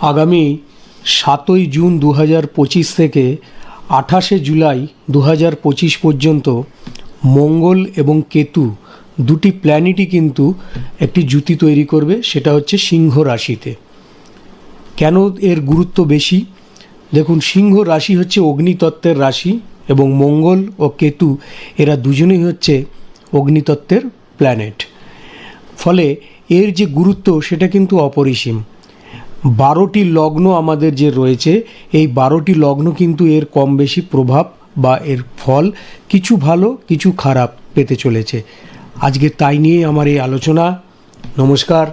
আগামী সাতই জুন দু হাজার পঁচিশ থেকে আঠাশে জুলাই দু হাজার পঁচিশ পর্যন্ত মঙ্গল এবং কেতু দুটি প্ল্যানেটই কিন্তু একটি জুতি তৈরি করবে, সেটা হচ্ছে সিংহ রাশিতে। কেন এর গুরুত্ব বেশি? দেখুন, সিংহ রাশি হচ্ছে অগ্নিতত্ত্বের রাশি এবং মঙ্গল ও কেতু এরা দুজনেই হচ্ছে অগ্নিতত্ত্বের প্ল্যানেট। ফলে এর যে গুরুত্ব, সেটা কিন্তু অপরিসীম। বারোটি লগ্ন আমাদের যে রয়েছে, এই বারোটি লগ্ন কিন্তু এর কম বেশি প্রভাব বা এর ফল কিছু ভালো, কিছু খারাপ পেতে চলেছে। আজকে তাই নিয়ে আমার এই আলোচনা। নমস্কার,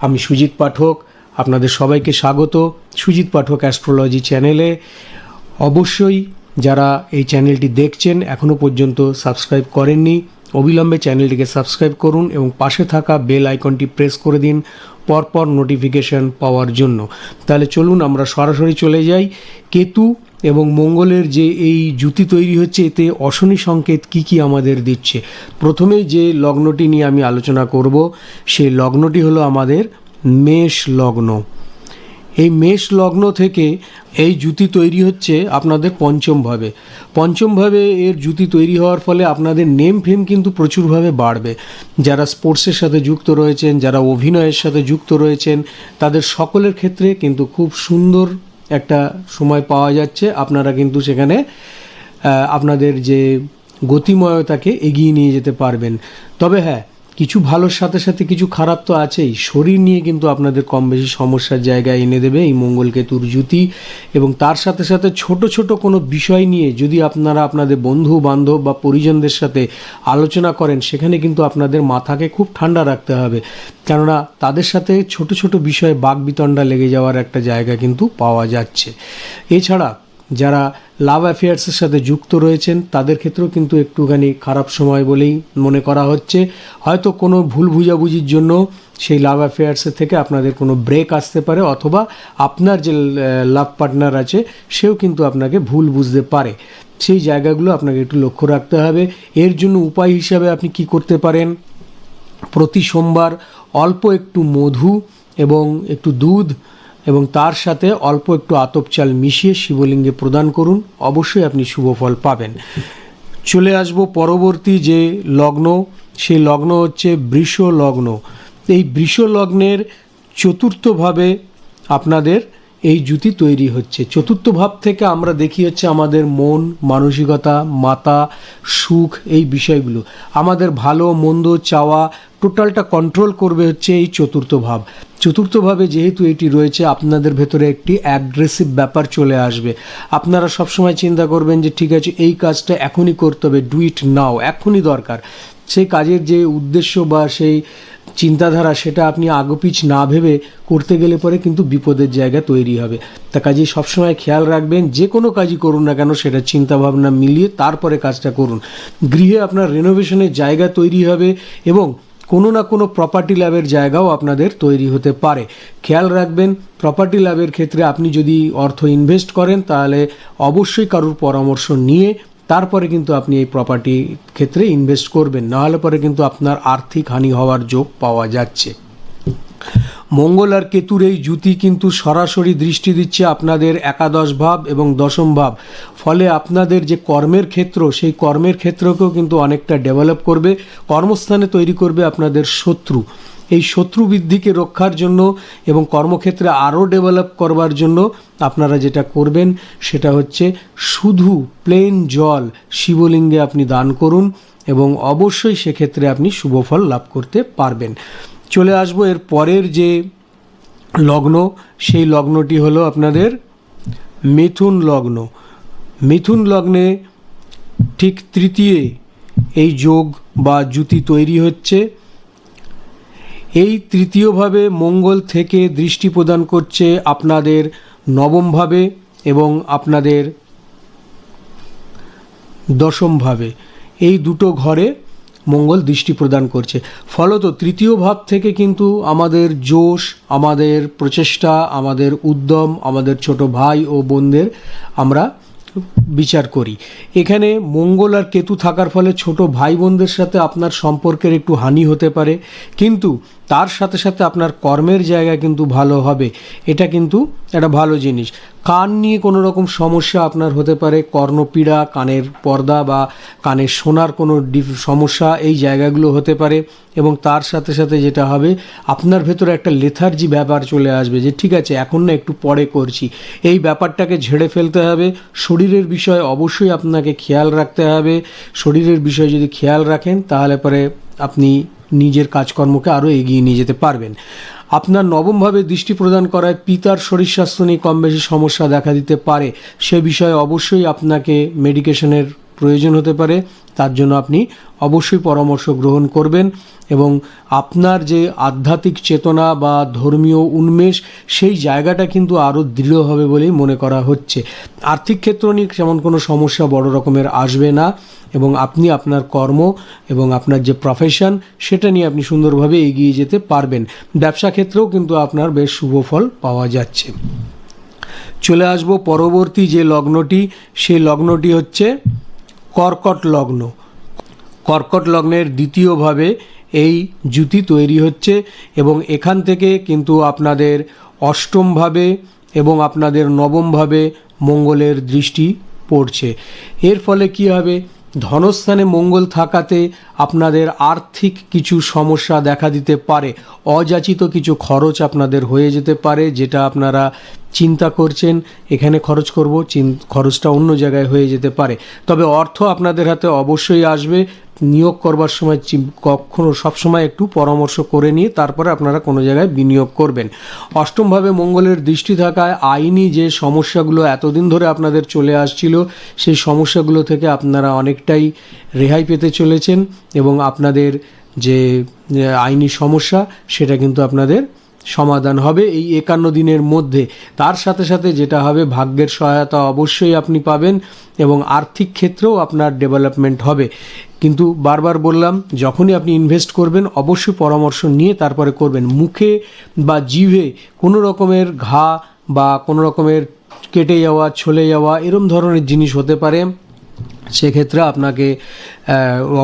আমি সুজিত পাঠক। আপনাদের সবাইকে স্বাগত সুজিত পাঠক অ্যাস্ট্রোলজি চ্যানেলে। অবশ্যই যারা এই চ্যানেলটি দেখছেন এখনও পর্যন্ত সাবস্ক্রাইব করেননি অবিলম্বে চ্যানেলটিকে সাবস্ক্রাইব করুন এবং পাশে থাকা বেল আইকনটি প্রেস করে দিন পরপর নোটিফিকেশন পাওয়ার জন্য। তাহলে চলুন আমরা সরাসরি চলে যাই। কেতু এবং মঙ্গলের যে এই জুতি তৈরি হচ্ছে, এতে অশনি সংকেত কি কি আমাদের দিচ্ছে? প্রথমেই যে লগ্নটি নিয়ে আমি আলোচনা করব, সেই লগ্নটি হলো আমাদের মেষ লগ্ন। এই মেষ লগ্ন থেকে এই জুতি তৈরি হচ্ছে আপনাদের পঞ্চমভাবে পঞ্চমভাবে এর জুতি তৈরি হওয়ার ফলে আপনাদের নেম ফেম কিন্তু প্রচুরভাবে বাড়বে। যারা স্পোর্টসের সাথে যুক্ত রয়েছেন, যারা অভিনয়ের সাথে যুক্ত রয়েছেন, তাদের সকলের ক্ষেত্রে কিন্তু খুব সুন্দর একটা সময় পাওয়া যাচ্ছে। আপনারা কিন্তু সেখানে আপনাদের যে গতিময়তাকে এগিয়ে নিয়ে যেতে পারবেন। তবে হ্যাঁ কিছু ভালোর সাথে সাথে কিছু খারাপ তো আছেই। শরীর নিয়ে কিন্তু আপনাদের কম বেশি সমস্যার জায়গায় এনে দেবে এই মঙ্গল কেতুর জুতি এবং তার সাথে সাথে ছোট ছোট কোনো বিষয় নিয়ে যদি আপনারা আপনাদের বন্ধু, বান্ধব বা পরিজনদের সাথে আলোচনা করেন, সেখানে কিন্তু আপনাদের মাথাকে খুব ঠান্ডা রাখতে হবে। কেননা তাদের সাথে ছোট ছোট বিষয়ে বাঘ বিতণ্ডা লেগে যাওয়ার একটা জায়গা কিন্তু পাওয়া যাচ্ছে। এছাড়া যারা লাভ অ্যাফেয়ার্সের সাথে যুক্ত রয়েছেন, তাদের ক্ষেত্রেও কিন্তু একটুখানি খারাপ সময় বলেই মনে করা হচ্ছে। হয়তো কোনো ভুল বুঝাবুঝির জন্য সেই লাভ অ্যাফেয়ার্সের থেকে আপনাদের কোনো ব্রেক আসতে পারে, অথবা আপনার যে লাভ পার্টনার আছে, সেও কিন্তু আপনাকে ভুল বুঝতে পারে। সেই জায়গাগুলো আপনাকে একটু লক্ষ্য রাখতে হবে। এর জন্য উপায় হিসাবে আপনি কি করতে পারেন? প্রতি সোমবার অল্প একটু মধু এবং একটু দুধ এবং তার সাথে অল্প একটু আতপ চাল মিশিয়ে শিবলিঙ্গে প্রদান করুন। অবশ্যই আপনি শুভ ফল পাবেন। চলে আসব পরবর্তী যে লগ্ন। সেই লগ্ন হচ্ছে বৃষ লগ্ন। এই বৃষ লগ্নের চতুর্থভাবে আপনাদের এই জুতি তৈরি হচ্ছে। চতুর্থ ভাব থেকে আমরা দেখি হচ্ছে আমাদের মন, মানসিকতা, মাতা, সুখ এই বিষয়গুলো। আমাদের ভালো, মন্দ, চাওয়া, টোটালটা কন্ট্রোল করবে হচ্ছে এই চতুর্থ ভাব। চতুর্থভাবে যেহেতু এটি রয়েছে, আপনাদের ভেতরে একটি অ্যাগ্রেসিভ ব্যাপার চলে আসবে। আপনারা সবসময় চিন্তা করবেন যে, ঠিক আছে, এই কাজটা এখনই করতে হবে, ডু ইট নাও, এখনই দরকার। সেই কাজের যে উদ্দেশ্য বা সেই চিন্তাধারা, সেটা আপনি আগপিচ না ভেবে করতে গেলে পরে কিন্তু বিপদের জায়গা তৈরি হবে। তা কাজেই সবসময় খেয়াল রাখবেন, যে কোনো কাজই করুন না কেন, সেটা চিন্তাভাবনা মিলিয়ে তারপরে কাজটা করুন। গৃহে আপনার রেনোভেশনের জায়গা তৈরি হবে এবং কোনো না কোনো প্রপার্টি ল্যাবের জায়গাও আপনাদের তৈরি হতে পারে। খেয়াল রাখবেন প্রপার্টি ল্যাবের ক্ষেত্রে আপনি যদি অর্থ ইনভেস্ট করেন, তাহলে অবশ্যই কারুর পরামর্শ নিয়ে তারপরে কিন্তু আপনি এই প্রপার্টি ক্ষেত্রে ইনভেস্ট করবেন। নাহলে পরে কিন্তু আপনার আর্থিক হানি হওয়ার যোগ পাওয়া যাচ্ছে। মঙ্গল আর কেতুর এই জুতি কিন্তু সরাসরি দৃষ্টি দিচ্ছে আপনাদের একাদশ ভাব এবং দশম ভাব। ফলে আপনাদের যে কর্মের ক্ষেত্র, সেই কর্মের ক্ষেত্রকেও কিন্তু অনেকটা ডেভেলপ করবে, কর্মস্থানে তৈরি করবে আপনাদের শত্রু। এই শত্রু বৃদ্ধিকে রক্ষার জন্য এবং কর্মক্ষেত্রে আরও ডেভেলপ করবার জন্য আপনারা যেটা করবেন, সেটা হচ্ছে শুধু প্লেন জল শিবলিঙ্গে আপনি দান করুন এবং অবশ্যই সেক্ষেত্রে আপনি শুভফল লাভ করতে পারবেন। চলে আসব এর পরের যে লগ্ন, সেই লগ্নটি হলো আপনাদের মিথুন লগ্ন। মিথুন লগ্নে ঠিক তৃতীয় এই যোগ বা জুতি তৈরি হচ্ছে। এই তৃতীয়ভাবে মঙ্গল থেকে দৃষ্টি প্রদান করছে আপনাদের নবমভাবে এবং আপনাদের দশমভাবে। এই দুটো ঘরে মঙ্গল দৃষ্টি প্রদান করছে। ফলত তৃতীয় ভাব থেকে কিন্তু আমাদের জোশ, আমাদের প্রচেষ্টা, আমাদের উদ্যম, আমাদের ছোট ভাই ও বোনদের আমরা বিচার করি। এখানে মঙ্গল আর কেতু থাকার ফলে ছোট ভাই বোনদের সাথে আপনার সম্পর্কের একটু হানি হতে পারে। কিন্তু তার সাথে সাথে আপনার কর্মের জায়গা কিন্তু ভালো হবে। এটা কিন্তু একটা ভালো জিনিস। কান নিয়ে কোনো রকম সমস্যা আপনার হতে পারে, কর্ণপীড়া, কানের পর্দা বা কানের শোনার কোনো সমস্যা এই জায়গাগুলো হতে পারে এবং তার সাথে সাথে যেটা হবে, আপনার ভেতরে একটা লেথার্জি ব্যাপার চলে আসবে যে, ঠিক আছে, এখন না একটু পরে করছি। এই ব্যাপারটাকে ঝেড়ে ফেলতে হবে। শরীরের বিষয়ে অবশ্যই আপনাকে খেয়াল রাখতে হবে। শরীরের বিষয়ে যদি খেয়াল রাখেন, তাহলে পরে আপনি নিজের কাজকর্মকে আরও এগিয়ে নিয়ে যেতে পারবেন। আপনার নবমভাবে দৃষ্টি প্রদান করায় পিতার শরীর স্বাস্থ্য নিয়ে কম বেশি সমস্যা দেখা দিতে পারে। সে বিষয়ে অবশ্যই আপনাকে মেডিকেশনের প্রয়োজন হতে পারে, তার জন্য আপনি অবশ্যই পরামর্শ গ্রহণ করবেন এবং আপনার যে আধ্যাত্মিক চেতনা বা ধর্মীয় উন্মেষ, সেই জায়গাটা কিন্তু আরও দৃঢ় হবে বলেই মনে করা হচ্ছে। আর্থিক ক্ষেত্র নিয়ে যেমন কোনো সমস্যা বড় রকমের আসবে না এবং আপনি আপনার কর্ম এবং আপনার যে প্রফেশন সেটা নিয়ে আপনি সুন্দরভাবে এগিয়ে যেতে পারবেন। ব্যবসা ক্ষেত্রেও কিন্তু আপনার বেশ শুভ ফল পাওয়া যাচ্ছে। চলে আসব পরবর্তী যে লগ্নটি, সেই লগ্নটি হচ্ছে কর্কট লগ্ন। কর্কট লগ্নের দ্বিতীয়ভাবে এই জুতি তৈরি হচ্ছে এবং এখান থেকে কিন্তু আপনাদের অষ্টমভাবে এবং আপনাদের নবমভাবে মঙ্গলের দৃষ্টি পড়ছে। এর ফলে কি হবে? ধনস্থানে মঙ্গল থাকাতে আপনাদের আর্থিক কিছু সমস্যা দেখা দিতে পারে। অযাচিত কিছু খরচ আপনাদের হয়ে যেতে পারে, যেটা আপনারা চিন্তা করছেন, এখানে খরচ করব খরচটা অন্য জায়গায় হয়ে যেতে পারে। তবে অর্থ আপনাদের হাতে অবশ্যই আসবে নিয়োগ করবার সময় কখনো সবসময় একটু পরামর্শ করে নিয়ে তারপরে আপনারা কোনো জায়গায় বিনিয়োগ করবেন। অষ্টমভাবে মঙ্গলের দৃষ্টি থাকায় আইনি যে সমস্যাগুলো এতদিন ধরে আপনাদের চলে আসছিল, সেই সমস্যাগুলো থেকে আপনারা অনেকটাই রেহাই পেতে চলেছেন এবং আপনাদের যে আইনি সমস্যা, সেটা কিন্তু আপনাদের সমাধান হবে এই একান্ন দিনের মধ্যে। তার সাথে সাথে যেটা হবে, ভাগ্যের সহায়তা অবশ্যই আপনি পাবেন এবং আর্থিক ক্ষেত্রেও আপনার ডেভেলপমেন্ট হবে। কিন্তু বারবার বললাম, যখনই আপনি ইনভেস্ট করবেন, অবশ্যই পরামর্শ নিয়ে তারপরে করবেন। মুখে বা জিভে কোনো রকমের ঘা বা কোনো রকমের কেটে যাওয়া, ছলে যাওয়া, এরম ধরনের জিনিস হতে পারে। সেক্ষেত্রে আপনাকে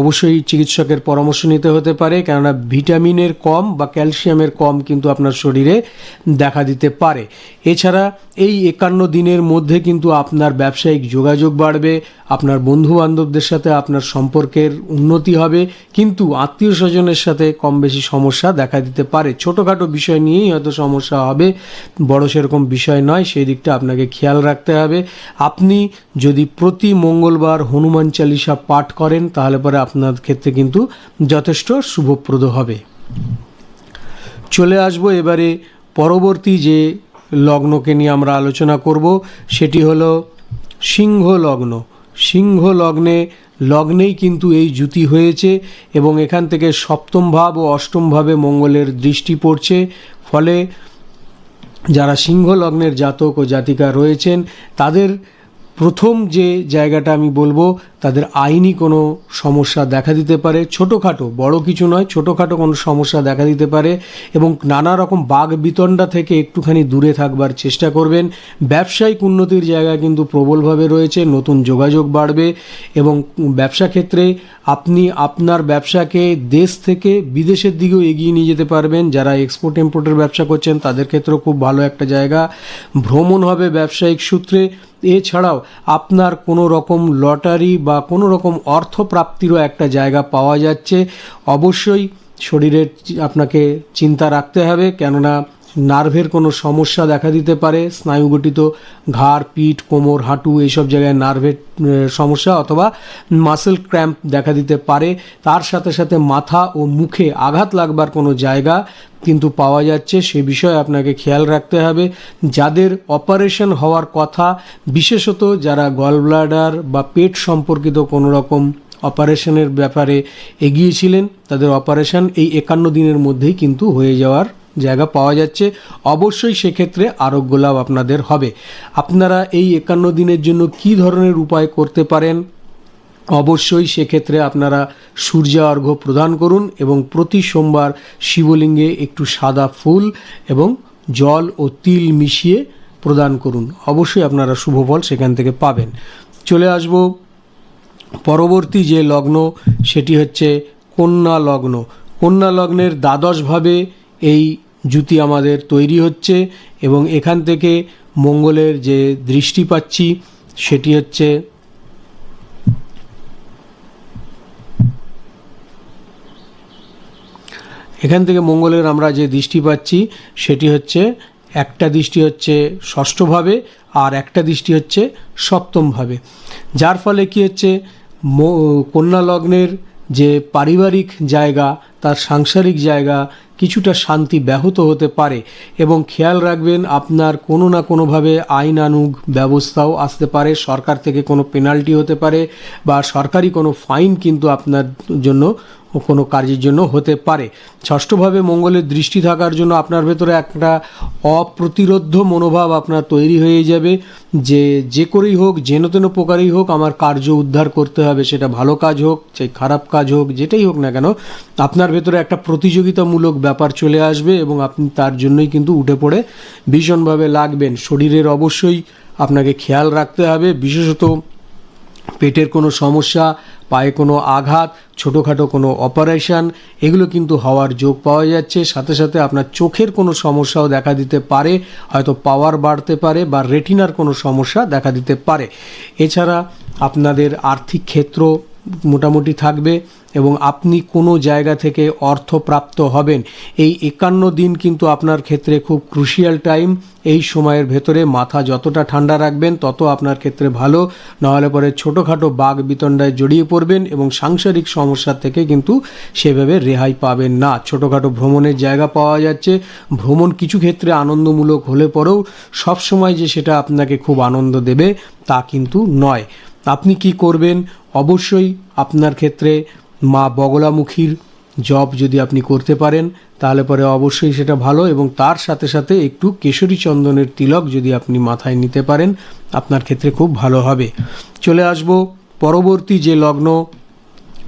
অবশ্যই চিকিৎসকের পরামর্শ নিতে হতে পারে, কেননা ভিটামিনের কম বা ক্যালসিয়ামের কম কিন্তু আপনার শরীরে দেখা দিতে পারে। এছাড়া এই একান্ন দিনের মধ্যে কিন্তু আপনার ব্যবসায়িক যোগাযোগ বাড়বে, আপনার বন্ধু বান্ধবদের সাথে আপনার সম্পর্কের উন্নতি হবে, কিন্তু আত্মীয় স্বজনের সাথে কম বেশি সমস্যা দেখা দিতে পারে। ছোটোখাটো বিষয় নিয়েই হয়তো সমস্যা হবে, বড় সেরকম বিষয় নয়, সেই দিকটা আপনাকে খেয়াল রাখতে হবে। আপনি যদি প্রতি মঙ্গলবার হনুমান চালিসা পাঠ করেন তাহলে পরে আপনার ক্ষেত্রে কিন্তু যথেষ্ট শুভপ্রদ হবে। চলে আসব এবারে পরবর্তী যে লগ্নকে নিয়ে আমরা আলোচনা করব, সেটি হলো সিংহ লগ্ন। সিংহ লগ্নে, লগ্নেই কিন্তু এই জুতি হয়েছে এবং এখান থেকে সপ্তম ভাব ও অষ্টম ভাবে মঙ্গলের দৃষ্টি পড়ছে। ফলে যারা সিংহ লগ্নের জাতক ও জাতিকা রয়েছেন, তাদের প্রথম যে জায়গাটা আমি বলব তাদের আইনি কোনো সমস্যা দেখা দিতে পারে। ছোটোখাটো, বড় কিছু নয়, ছোটোখাটো কোনো সমস্যা দেখা দিতে পারে এবং নানা রকম বাঘ বিতণ্ডা থেকে একটুখানি দূরে থাকবার চেষ্টা করবেন। ব্যবসায়িক উন্নতির জায়গা কিন্তু প্রবলভাবে রয়েছে, নতুন যোগাযোগ বাড়বে এবং ব্যবসা ক্ষেত্রে আপনি আপনার ব্যবসাকে দেশ থেকে বিদেশের দিকেও এগিয়ে নিয়ে যেতে পারবেন। যারা এক্সপোর্ট ইম্পোর্টের ব্যবসা করছেন, তাদের ক্ষেত্রেও খুব ভালো একটা জায়গা। ভ্রমণ হবে ব্যবসায়িক সূত্রে। এছাড়াও আপনার কোনো রকম লটারি বা কোনো রকম অর্থ প্রাপ্তিরও একটা জায়গা পাওয়া যাচ্ছে। অবশ্যই শরীরের আপনাকে চিন্তা রাখতে হবে। কেননা নার্ভের কোনো সমস্যা দেখা দিতে পারে, স্নায়ুগঠিত ঘাড়, পিঠ, কোমর, হাঁটু, এইসব জায়গায় নার্ভের সমস্যা অথবা মাসেল ক্র্যাম্প দেখা দিতে পারে। তার সাথে সাথে মাথা ও মুখে আঘাত লাগবার কোনো জায়গা কিন্তু পাওয়া যাচ্ছে। সে বিষয়ে আপনাকে খেয়াল রাখতে হবে। যাদের অপারেশন হওয়ার কথা, বিশেষত যারা গল ব্লাডার বা পেট সম্পর্কিত কোনো রকম অপারেশনের ব্যাপারে এগিয়েছিলেন তাদের অপারেশন এই একান্ন দিনের মধ্যেই কিন্তু হয়ে যাওয়ার জায়গা পাওয়া যাচ্ছে, অবশ্যই সেক্ষেত্রে আরোগ্য লাভ আপনাদের হবে। আপনারা এই একান্ন দিনের জন্য কি ধরনের উপায় করতে পারেন? অবশ্যই সেক্ষেত্রে আপনারা সূর্য অর্ঘ্য প্রদান করুন এবং প্রতি সোমবার শিবলিঙ্গে একটু সাদা ফুল এবং জল ও তিল মিশিয়ে প্রদান করুন। অবশ্যই আপনারা শুভ ফল সেখান থেকে পাবেন। চলে আসব পরবর্তী যে লগ্ন, সেটি হচ্ছে কন্যা লগ্ন। কন্যা লগ্নের দ্বাদশভাবে এই জুতি আমাদের তৈরি হচ্ছে এবং এখান থেকে মঙ্গলের যে দৃষ্টি পাচ্ছি, সেটি হচ্ছে এখান থেকে মঙ্গলের আমরা যে দৃষ্টি পাচ্ছি, সেটি হচ্ছে, একটা দৃষ্টি হচ্ছে ষষ্ঠভাবে আর একটা দৃষ্টি হচ্ছে সপ্তমভাবে। যার ফলে কি হচ্ছে কন্যা লগ্নের যে পারিবারিক জায়গা, তার সাংসারিক জায়গা কিছুটা শান্তি ব্যাহত হতে পারে এবং খেয়াল রাখবেন আপনার কোনো না কোনোভাবে আইনানুগ ব্যবস্থাও আসতে পারে, সরকার থেকে কোনো পেনাল্টি হতে পারে বা সরকারি কোনো ফাইন কিন্তু আপনার জন্য কোনো কাজের জন্য হতে পারে। ষষ্ঠভাবে মঙ্গলের দৃষ্টি থাকার জন্য আপনার ভেতরে একটা অপ্রতিরোধ মনোভাব আপনার তৈরি হয়ে যাবে যে যে করেই হোক, যেন তেন প্রকারেই হোক, আমার কার্য উদ্ধার করতে হবে, সেটা ভালো কাজ হোক চাই খারাপ কাজ হোক, যেটাই হোক না কেন, আপনার ভেতরে একটা প্রতিযোগিতামূলক ব্যাপার চলে আসবে এবং আপনি তার জন্যই কিন্তু উঠে পড়ে। ভীষণভাবে লাগবেন। শরীরের অবশ্যই আপনাকে খেয়াল রাখতে হবে। বিশেষত পেটের কোনো সমস্যা পায়ে কোনো আঘাত, ছোটোখাটো কোনো অপারেশন এগুলো কিন্তু হওয়ার যোগ পাওয়া যাচ্ছে। সাথে সাথে আপনার চোখের কোনো সমস্যাও দেখা দিতে পারে, হয়তো পাওয়ার বাড়তে পারে বা রেটিনার কোনো সমস্যা দেখা দিতে পারে। এছাড়া আপনাদের আর্থিক ক্ষেত্র মোটামুটি থাকবে এবং আপনি কোনো জায়গা থেকে অর্থ প্রাপ্ত হবেন। এই একান্ন দিন কিন্তু আপনার ক্ষেত্রে খুব ক্রুশিয়াল টাইম এই সময়ের ভেতরে মাথা যতটা ঠান্ডা রাখবেন, তত আপনার ক্ষেত্রে ভালো। নাহলে পরে ছোটোখাটো বাঘ বিতণ্ডায় জড়িয়ে পড়বেন এবং সাংসারিক সমস্যা থেকে কিন্তু সেভাবে রেহাই পাবেন না। ছোটোখাটো ভ্রমণের জায়গা পাওয়া যাচ্ছে। ভ্রমণ কিছু ক্ষেত্রে আনন্দমূলক হলে পরেও সবসময় যে সেটা আপনাকে খুব আনন্দ দেবে তা কিন্তু নয়। আপনি কি করবেন? অবশ্যই আপনার ক্ষেত্রে মা বগলামুখীর জব যদি আপনি করতে পারেন, তাহলে পরে অবশ্যই সেটা ভালো এবং তার সাথে সাথে একটু কেশরী চন্দনের তিলক যদি আপনি মাথায় নিতে পারেন, আপনার ক্ষেত্রে খুব ভালো হবে। চলে আসব পরবর্তী যে লগ্ন,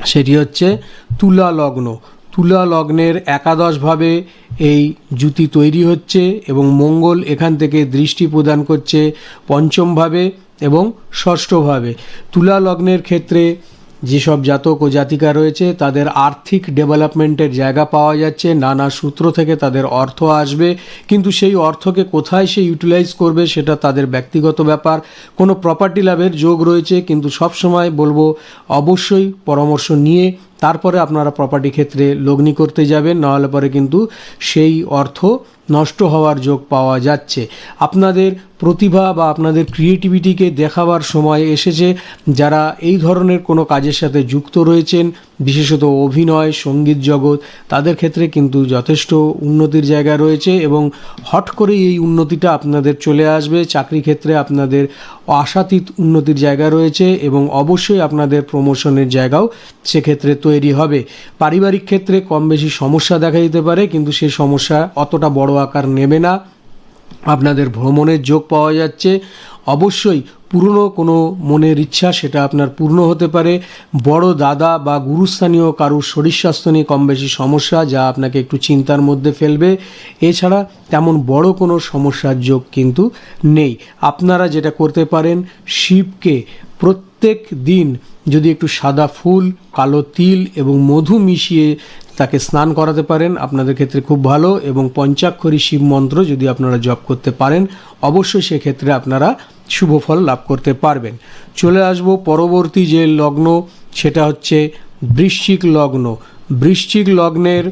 সেটি হচ্ছে তুলা লগ্ন। তুলা লগ্নের একাদশভাবে এই জুতি তৈরি হচ্ছে এবং মঙ্গল এখান থেকে দৃষ্টি প্রদান করছে পঞ্চমভাবে এবং ষষ্ঠভাবে। তুলা লগ্নের ক্ষেত্রে যেসব জাতক ও জাতিকা রয়েছে, তাদের আর্থিক ডেভেলপমেন্টের জায়গা পাওয়া যাচ্ছে, নানা সূত্র থেকে তাদের অর্থ আসবে, কিন্তু সেই অর্থকে কোথায় সে ইউটিলাইজ করবে সেটা তাদের ব্যক্তিগত ব্যাপার। কোনো প্রপার্টি লাভের যোগ রয়েছে, কিন্তু সবসময় বলব, অবশ্যই পরামর্শ নিয়ে তারপরে আপনারা প্রপার্টি ক্ষেত্রে লগ্নি করতে যাবেন, নাহলে পরে কিন্তু সেই অর্থ নষ্ট হওয়ার যোগ পাওয়া যাচ্ছে। আপনাদের প্রতিভা বা আপনাদের ক্রিয়েটিভিটিকে দেখাবার সময় এসেছে, যারা এই ধরনের কোনো কাজের সাথে যুক্ত রয়েছেন, বিশেষত অভিনয়, সংগীত জগৎ, তাদের ক্ষেত্রে কিন্তু যথেষ্ট উন্নতির জায়গা রয়েছে এবং হট করেই এই উন্নতিটা আপনাদের চলে আসবে। চাকরি ক্ষেত্রে আপনাদের আশাতীত উন্নতির জায়গা রয়েছে এবং অবশ্যই আপনাদের প্রমোশনের জায়গাও সেক্ষেত্রে তৈরি হবে। পারিবারিক ক্ষেত্রে কম বেশি সমস্যা দেখা দিতে পারে, কিন্তু সেই সমস্যা অতটা বড় আকার নেবে না। আপনাদের ভ্রমণের যোগ পাওয়া যাচ্ছে। অবশ্যই পুরনো কোনো মনের ইচ্ছা সেটা আপনার পূর্ণ হতে পারে। বড় দাদা বা গুরুস্থানীয় কারুর শরীর স্বাস্থ্য নিয়ে কম বেশি সমস্যা যা আপনাকে একটু চিন্তার মধ্যে ফেলবে। এছাড়া তেমন বড় কোনো সমস্যার যোগ কিন্তু নেই। আপনারা যেটা করতে পারেন, শিবকে প্রত্যেক দিন যদি একটু সাদা ফুল, কালো তিল এবং মধু মিশিয়ে তাকে স্নান করাতে পারেন, আপনাদের ক্ষেত্রে খুব ভালো। এবং পঞ্চাক্ষরী শিব মন্ত্র যদি আপনারা জপ করতে পারেন, অবশ্যই সেক্ষেত্রে আপনারা শুভ ফল লাভ করতে পারবেন। চলে আসব পরবর্তী যে লগ্ন, সেটা হচ্ছে বৃশ্চিক লগ্ন। বৃশ্চিক লগ্নের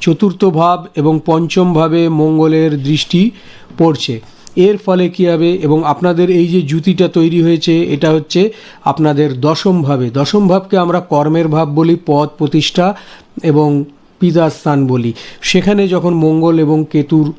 চতুর্থ ভাব এবং পঞ্চম ভাবে মঙ্গলের দৃষ্টি পড়ছে। এর ফলে কী হবে এবং আপনাদের এই যে জুতিটা তৈরি হয়েছে, এটা হচ্ছে আপনাদের দশম ভাবে। দশম ভাবকে আমরা কর্মের ভাব বলি, পদ প্রতিষ্ঠা এবং পিতাস্থান বলি। সেখানে যখন মঙ্গল এবং কেতুর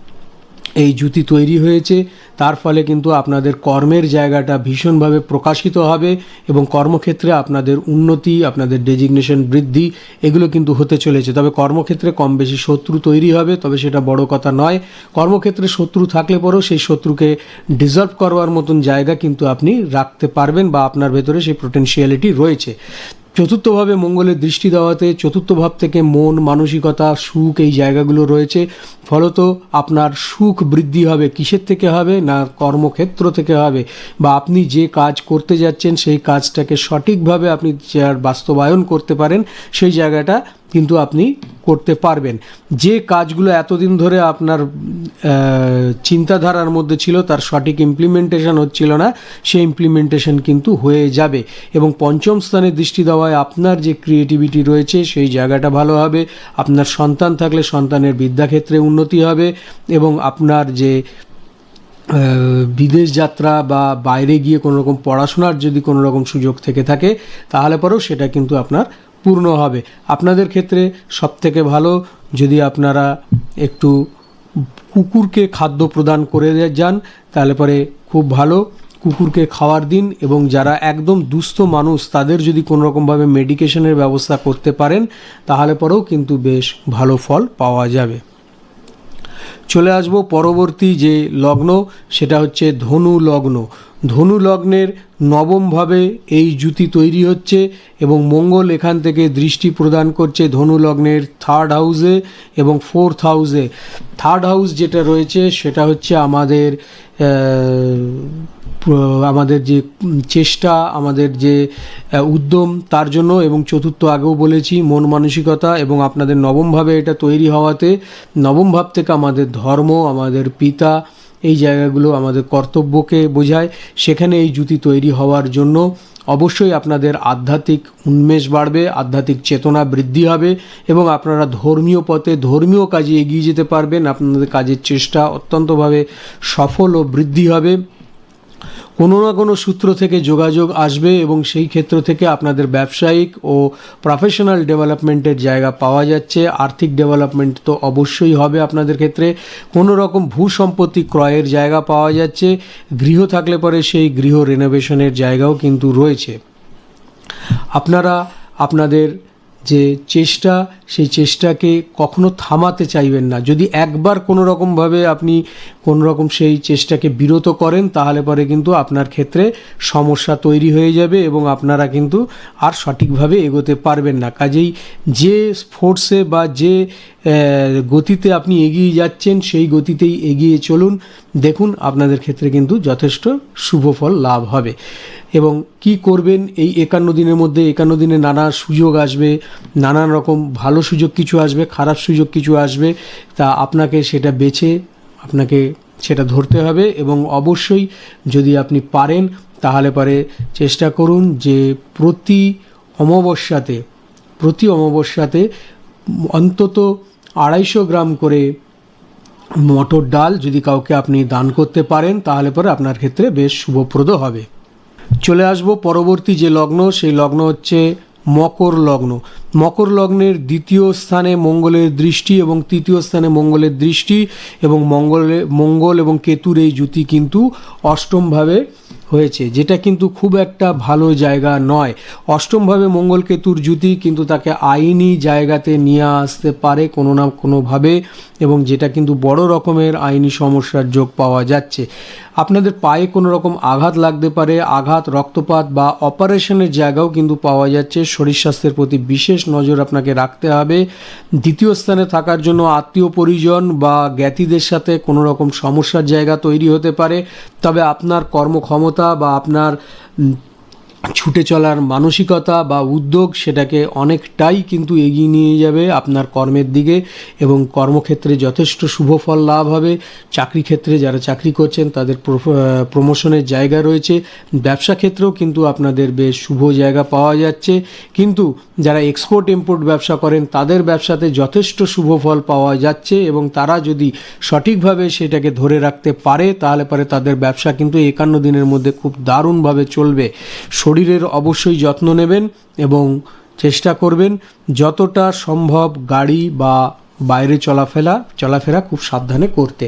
এই জুতি তৈরি হয়েছে। তার ফলে কিন্তু আপনাদের কর্মের জায়গাটা ভীষণভাবে প্রকাশিত হবে এবং কর্মক্ষেত্রে আপনাদের উন্নতি, আপনাদের ডেজিগনেশন বৃদ্ধি এগুলো কিন্তু হতে চলেছে। তবে কর্মক্ষেত্রে কম বেশি শত্রু তৈরি হবে, তবে সেটা বড় কথা নয়। কর্মক্ষেত্রে শত্রু থাকলে পরেও সেই শত্রুকে ডিজার্ভ করবার মতন জায়গা কিন্তু আপনি রাখতে পারবেন বা আপনার ভেতরে সেই পোটেনশিয়ালিটি রয়েছে। চতুর্থভাবে মঙ্গলের দৃষ্টি দেওয়াতে চতুর্থ ভাব থেকে মন, মানসিকতা, সুখ এই জায়গাগুলো রয়েছে। ফলত আপনার সুখ বৃদ্ধি হবে কিসের থেকে হবে? না কর্মক্ষেত্র থেকে হবে? বা আপনি যে কাজ করতে যাচ্ছেন, সেই কাজটাকে সঠিকভাবে আপনি যার বাস্তবায়ন করতে পারেন, সেই জায়গাটা কিন্তু আপনি করতে পারবেন। যে কাজগুলো এতদিন ধরে আপনার চিন্তাধারার মধ্যে ছিল, তার সঠিক ইমপ্লিমেন্টেশন হচ্ছিল না, সেই ইমপ্লিমেন্টেশন কিন্তু হয়ে যাবে। এবং পঞ্চম স্থানে দৃষ্টি দেওয়ায় আপনার যে ক্রিয়েটিভিটি রয়েছে, সেই জায়গাটা ভালো হবে। আপনার সন্তান থাকলে সন্তানের বিদ্যাক্ষেত্রে উন্নতি হবে এবং আপনার যে বিদেশ যাত্রা বা বাইরে গিয়ে কোনো রকম পড়াশোনার যদি কোনো রকম সুযোগ থেকে থাকে, তাহলে পরেও সেটা কিন্তু আপনার পূর্ণ হবে। আপনাদের ক্ষেত্রে সবথেকে ভালো যদি আপনারা একটু কুকুরকে খাদ্য প্রদান করে যান, তাহলে পরে খুব ভালো। কুকুরকে খাওয়ার দিন এবং যারা একদম দুস্থ মানুষ, তাদের যদি কোনো রকমভাবে মেডিকেশনের ব্যবস্থা করতে পারেন, তাহলে পরেও কিন্তু বেশ ভালো ফল পাওয়া যাবে। চলে আসব পরবর্তী যে লগ্ন, সেটা হচ্ছে ধনু লগ্ন। ধনু লগ্নের নবমভাবে এই জুতি তৈরি হচ্ছে এবং মঙ্গল এখান থেকে দৃষ্টি প্রদান করছে ধনু লগ্নের থার্ড হাউসে এবং ফোর্থ হাউসে থার্ড হাউস যেটা রয়েছে, সেটা হচ্ছে আমাদের আমাদের যে চেষ্টা, আমাদের যে উদ্যম, তার জন্য এবং চতুর্থ আগেও বলেছি, মন মানসিকতা এবং আপনাদের নবমভাবে এটা তৈরি হওয়াতে, নবম ভাব থেকে আমাদের ধর্ম, আমাদের পিতা এই জায়গাগুলো আমাদের কর্তব্যকে বোঝায়। সেখানে এই জুতি তৈরি হওয়ার জন্য অবশ্যই আপনাদের আধ্যাত্মিক উন্মেষ বাড়বে, আধ্যাত্মিক চেতনা বৃদ্ধি হবে এবং আপনারা ধর্মীয় পথে, ধর্মীয় কাজে এগিয়ে যেতে পারবেন। আপনাদের কাজের চেষ্টা অত্যন্তভাবে সফল ও বৃদ্ধি হবে। কোনো না কোনো সূত্র থেকে যোগাযোগ আসবে এবং সেই ক্ষেত্র থেকে আপনাদের ব্যবসায়িক ও প্রফেশনাল ডেভেলপমেন্টের জায়গা পাওয়া যাচ্ছে। আর্থিক ডেভেলপমেন্ট তো অবশ্যই হবে আপনাদের ক্ষেত্রে। কোনো রকম ভূ সম্পত্তি ক্রয়ের জায়গা পাওয়া যাচ্ছে। গৃহ থাকলে পরে সেই গৃহ রেনোভেশনের জায়গাও কিন্তু রয়েছে। আপনারা আপনাদের যে চেষ্টা, সেই চেষ্টাকে কখনো থামাতে চাইবেন না। যদি একবার কোনো রকমভাবে আপনি কোনো রকম সেই চেষ্টাকে বিরত করেন, তাহলে পরে কিন্তু আপনার ক্ষেত্রে সমস্যা তৈরি হয়ে যাবে এবং আপনারা কিন্তু আর সঠিকভাবে এগোতে পারবেন না। কাজেই যে ফোর্সে বা যে গতিতে আপনি এগিয়ে যাচ্ছেন, সেই গতিতেই এগিয়ে চলুন। দেখুন, আপনাদের ক্ষেত্রে কিন্তু যথেষ্ট শুভ ফল লাভ হবে। এবং কি করবেন এই একান্ন দিনের মধ্যে? একান্ন দিনে নানা সুযোগ আসবে, নানান রকম ভালো সুযোগ কিছু আসবে, খারাপ সুযোগ কিছু আসবে। তা আপনাকে সেটা বেছে, আপনাকে সেটা ধরতে হবে এবং অবশ্যই যদি আপনি পারেন, তাহলে পরে চেষ্টা করুন যে প্রতি অমাবস্যাতে প্রতি অমাবস্যাতে অন্তত আড়াইশো গ্রাম করে মটর ডাল যদি কাউকে আপনি দান করতে পারেন, তাহলে পরে আপনার ক্ষেত্রে বেশ শুভপ্রদ হবে। চলে আসব পরবর্তী যে লগ্ন, সেই লগ্ন হচ্ছে মকর লগ্ন। মকর লগ্নের দ্বিতীয় স্থানে মঙ্গলের দৃষ্টি এবং তৃতীয় স্থানে মঙ্গলের দৃষ্টি এবং মঙ্গলে, মঙ্গল এবং কেতুর এই জুতি কিন্তু অষ্টমভাবে হয়েছে, যেটা কিন্তু খুব একটা ভালো জায়গা নয়। অষ্টমভাবে মঙ্গল কেতুর জুতি কিন্তু তাকে আইনি জায়গাতে নিয়ে আসতে পারে কোনো না কোনোভাবে এবং যেটা কিন্তু বড় রকমের আইনি সমস্যার যোগ পাওয়া যাচ্ছে। আপনাদের পায়ে কোনো রকম আঘাত লাগতে পারে, আঘাত, রক্তপাত বা অপারেশনের জায়গাও কিন্তু পাওয়া যাচ্ছে। শরীর স্বাস্থ্যের প্রতি বিশেষ নজর আপনাকে রাখতে হবে। দ্বিতীয় স্থানে থাকার জন্য আত্মীয় পরিজন বা জ্ঞাতিদের সাথে কোনো রকম সমস্যার জায়গা তৈরি হতে পারে। তবে আপনার কর্মক্ষমতা বা আপনার ছুটে চলার মানসিকতা বা উদ্যোগ সেটাকে অনেকটাই কিন্তু এগিয়ে নিয়ে যাবে আপনার কর্মের দিকে এবং কর্মক্ষেত্রে যথেষ্ট শুভ ফল লাভ হবে। চাকরি ক্ষেত্রে যারা চাকরি করছেন, তাদের প্রমোশনের জায়গা রয়েছে। ব্যবসা ক্ষেত্রেও কিন্তু আপনাদের বেশ শুভ জায়গা পাওয়া যাচ্ছে। কিন্তু যারা এক্সপোর্ট ইম্পোর্ট ব্যবসা করেন, তাদের ব্যবসাতে যথেষ্ট শুভ ফল পাওয়া যাচ্ছে এবং তারা যদি সঠিকভাবে সেটাকে ধরে রাখতে পারে, তাহলে পরে তাদের ব্যবসা কিন্তু একান্ন দিনের মধ্যে খুব দারুণভাবে চলবে। শরীরের অবশ্যই যত্ন নেবেন এবং চেষ্টা করবেন যতটা সম্ভব গাড়ি বা বাইরে চলাফেরা চলাফেরা খুব সাবধানে করতে।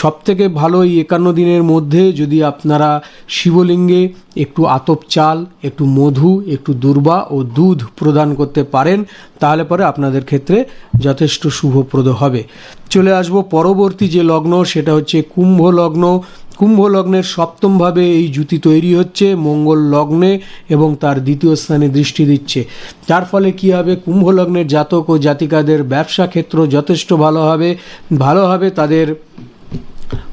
সব থেকে ভালো এই একান্ন দিনের মধ্যে যদি আপনারা শিবলিঙ্গে একটু আতপ চাল, একটু মধু, একটু দুর্বা ও দুধ প্রদান করতে পারেন, তাহলে পরে আপনাদের ক্ষেত্রে যথেষ্ট শুভপ্রদ হবে। চলে আসব পরবর্তী যে লগ্ন, সেটা হচ্ছে কুম্ভ লগ্ন। কুম্ভ লগ্নের সপ্তমভাবে এই জুতি তৈরি হচ্ছে, মঙ্গল লগ্নে এবং তার দ্বিতীয় স্থানে দৃষ্টি দিচ্ছে। যার ফলে কি হবে? কুম্ভ লগ্নের জাতক ও জাতিকাদের ব্যবসা ক্ষেত্র যথেষ্ট ভালো হবে ভালো হবে তাদের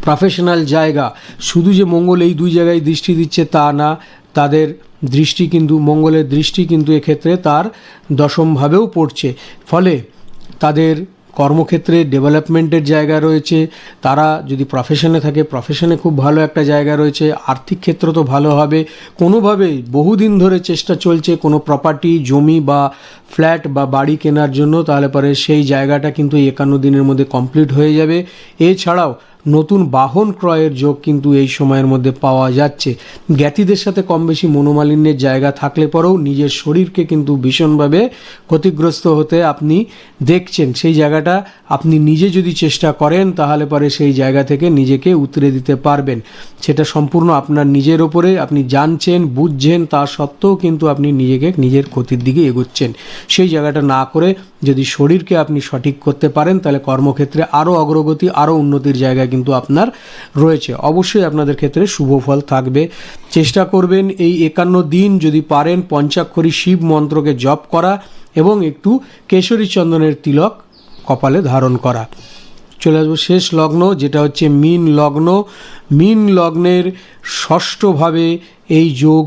প্রফেশনাল জায়গা। শুধু যে মঙ্গল এই দুই জায়গায় দৃষ্টি দিচ্ছে তা না, তাদের দৃষ্টি কিন্তু, মঙ্গলের দৃষ্টি কিন্তু এক্ষেত্রে তার দশমভাবেও পড়ছে। ফলে তাদের কর্মক্ষেত্রে ডেভেলপমেন্টের জায়গা রয়েছে। তারা যদি প্রফেশনে থাকে প্রফেশনে খুব ভালো একটা জায়গা রয়েছে। আর্থিক ক্ষেত্র তো ভালো হবে। কোনোভাবেই বহুদিন ধরে চেষ্টা চলছে কোনো প্রপার্টি জমি বা ফ্ল্যাট বা বাড়ি কেনার জন্য। তাহলে পরে সেই জায়গাটা কিন্তু একান্ন দিনের মধ্যে কমপ্লিট হয়ে যাবে। এছাড়াও নতুন বাহন ক্রয়ের যোগ কিন্তু এই সময়ের মধ্যে পাওয়া যাচ্ছে। জ্ঞাতিদের সাথে কম বেশি মনোমালিন্যের জায়গা থাকলে পরেও নিজের শরীরকে কিন্তু ভীষণভাবে ক্ষতিগ্রস্ত হতে আপনি দেখছেন। সেই জায়গাটা আপনি নিজে যদি চেষ্টা করেন, তাহলে পরে সেই জায়গা থেকে নিজেকে উতরে দিতে পারবেন। সেটা সম্পূর্ণ আপনার নিজের ওপরে আপনি জানছেন, বুঝছেন, তা সত্ত্বেও কিন্তু আপনি নিজেকে নিজের ক্ষতির দিকে এগোচ্ছেন। সেই জায়গাটা না করে যদি শরীরকে আপনি সঠিক করতে পারেন, তাহলে কর্মক্ষেত্রে আরও অগ্রগতি আরও উন্নতির জায়গা কিন্তু আপনার রয়েছে। অবশ্যই আপনাদের ক্ষেত্রে শুভ ফল থাকবে। চেষ্টা করবেন এই একান্ন দিন যদি পারেন, পঞ্চাক্ষরী শিব মন্ত্রকে জপ করা এবং একটু কেশরী চন্দনের তিলক কপালে ধারণ করা। চলে আসব শেষ লগ্ন, যেটা হচ্ছে মিন লগ্ন। মিন লগ্নের ষষ্ঠভাবে এই যোগ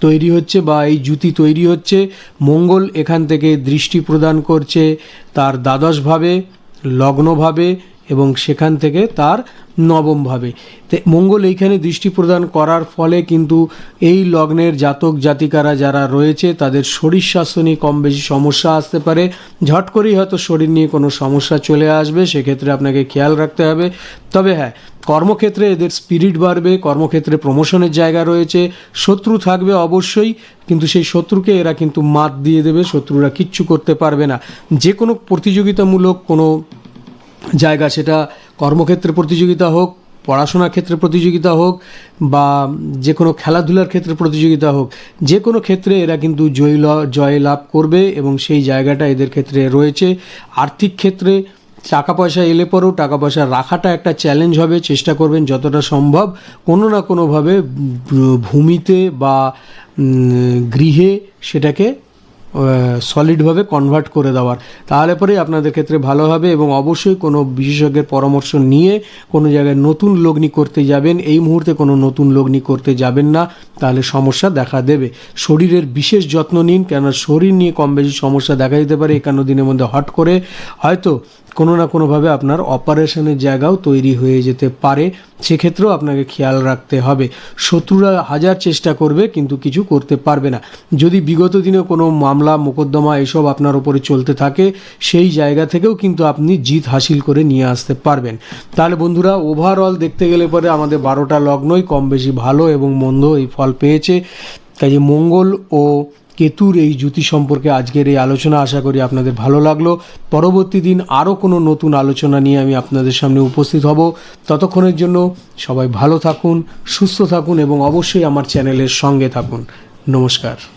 তৈরি হচ্ছে বা এই জুতি তৈরি হচ্ছে। মঙ্গল এখান থেকে দৃষ্টি প্রদান করছে তার দ্বাদশভাবে লগ্নভাবে এবং সেখান থেকে তার নবমভাবে মঙ্গল এইখানে দৃষ্টি প্রদান করার ফলে কিন্তু এই লগ্নের জাতক জাতিকারা যারা রয়েছে, তাদের শরীর স্বাস্থ্য নিয়ে কম বেশি সমস্যা আসতে পারে। ঝট করেই হয়তো শরীর নিয়ে কোনো সমস্যা চলে আসবে, সেক্ষেত্রে আপনাকে খেয়াল রাখতে হবে। তবে হ্যাঁ কর্মক্ষেত্রে এদের স্পিরিট বাড়বে, কর্মক্ষেত্রে প্রমোশনের জায়গা রয়েছে, শত্রু থাকবে অবশ্যই, কিন্তু সেই শত্রুকে এরা কিন্তু মাত দিয়ে দেবে, শত্রুরা কিচ্ছু করতে পারবে না। যে কোনো প্রতিযোগিতামূলক কোনো জায়গা সেটা কর্মক্ষেত্রে প্রতিযোগিতা হোক, পড়াশোনার ক্ষেত্রে প্রতিযোগিতা হোক, বা যে কোনো খেলাধুলার ক্ষেত্রে প্রতিযোগিতা হোক যে কোনো ক্ষেত্রে এরা কিন্তু জয় জয় লাভ করবে এবং সেই জায়গাটা এদের ক্ষেত্রে রয়েছে। আর্থিক ক্ষেত্রে টাকা পয়সা এলে পরেও টাকা পয়সা রাখাটা একটা চ্যালেঞ্জ হবে, চেষ্টা করবেন যতটা সম্ভব কোনো না কোনোভাবে ভূমিতে বা গৃহে সেটাকে সলিডভাবে কনভার্ট করে দেওয়ার। তাহলে পরে আপনাদের ক্ষেত্রে ভালো হবে এবং অবশ্যই কোনো বিশেষজ্ঞের পরামর্শ নিয়ে কোনো জায়গায় নতুন লগ্নি করতে যাবেন, এই মুহূর্তে কোনো নতুন লগ্নি করতে যাবেন না, তাহলে সমস্যা দেখা দেবে। শরীরের বিশেষ যত্ন নিন, কেননা শরীর নিয়ে কম বেশি সমস্যা দেখা দিতে পারে একান্ন দিনের মধ্যে হট করে। হয়তো কোনো না কোনোভাবে আপনার অপারেশনের জায়গাও তৈরি হয়ে যেতে পারে। সেক্ষেত্রেও আপনাকে খেয়াল রাখতে হবে। শত্রুরা হাজার চেষ্টা করবে, কিন্তু কিছু করতে পারবে না। যদি বিগত দিনে কোনো মামলা, মোকদ্দমা এসব আপনার ওপরে চলতে থাকে, সেই জায়গা থেকেও কিন্তু আপনি জিত হাসিল করে নিয়ে আসতে পারবেন। তাহলে বন্ধুরা ওভারঅল দেখতে গেলে পরে আমাদের বারোটা লগ্নই কম বেশি ভালো এবং মন্দ এই ফল পেয়েছে। কাজে মঙ্গল ও কেতুর এই জ্যোতি সম্পর্কে আজকের এই আলোচনা, আশা করি আপনাদের ভালো লাগল। পরবর্তী দিন আরও কোনো নতুন আলোচনা নিয়ে আমি আপনাদের সামনে উপস্থিত হব। ততক্ষণের জন্য সবাই ভালো থাকুন, সুস্থ থাকুন এবং অবশ্যই আমার চ্যানেলের সঙ্গে থাকুন। নমস্কার।